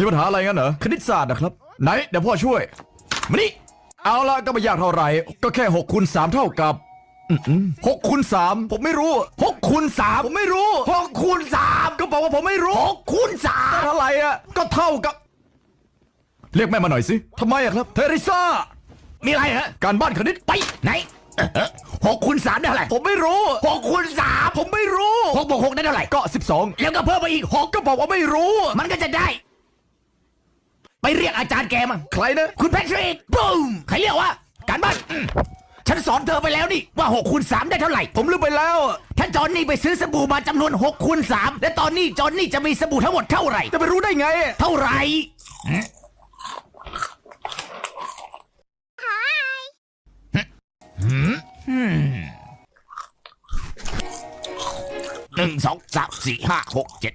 มีปัญหาอะไรงั้นเหรอ คณิตศาสตร์นะครับ ไหน เดี๋ยวพ่อช่วย มานี่ เอาละก็ไม่ยากเท่าไหร่ ก็แค่6คูณ3เท่ากับหกคูณสามผมไม่รู้หกคูณสามผมไม่รู้หกคูณสามก็บอกว่าผมไม่รู้หกคูณสามเท่าไหร่อะก็เท่ากับ เรียกแม่มาหน่อยสิทำไมอะครับ เทเรซ่า มีอะไรฮะ การบ้านคณิตไปไหนเอ่อเอ่อหกคูณสามได้เท่าไหร่ผมไม่รู้หกคูณสามผมไม่รู้หกบวกหกได้เท่าไหร่ก็แล้วก็เพิ่มไปอีกหก12ก็บอกว่าไม่รู้ มันก็จะได้ ไปเรียกอาจารย์แกมาใครนะ คุณแพทริกบูมใครเรียกว่าการบ้านอืมฉันสอนเธอไปแล้วนี่ว่า6คูณ3ได้เท่าไหร่ ผมลืมไปแล้วถ้าจอนนี่ไปซื้อสบู่มาจำนวน6คูณ3และตอนนี้จอนนี่จะมีสบู่ทั้งหมดเท่าไหร่ จะไปรู้ได้ไงเท่าไหร่ หนึ่งสองสามสี่ห้าหกเจ็ด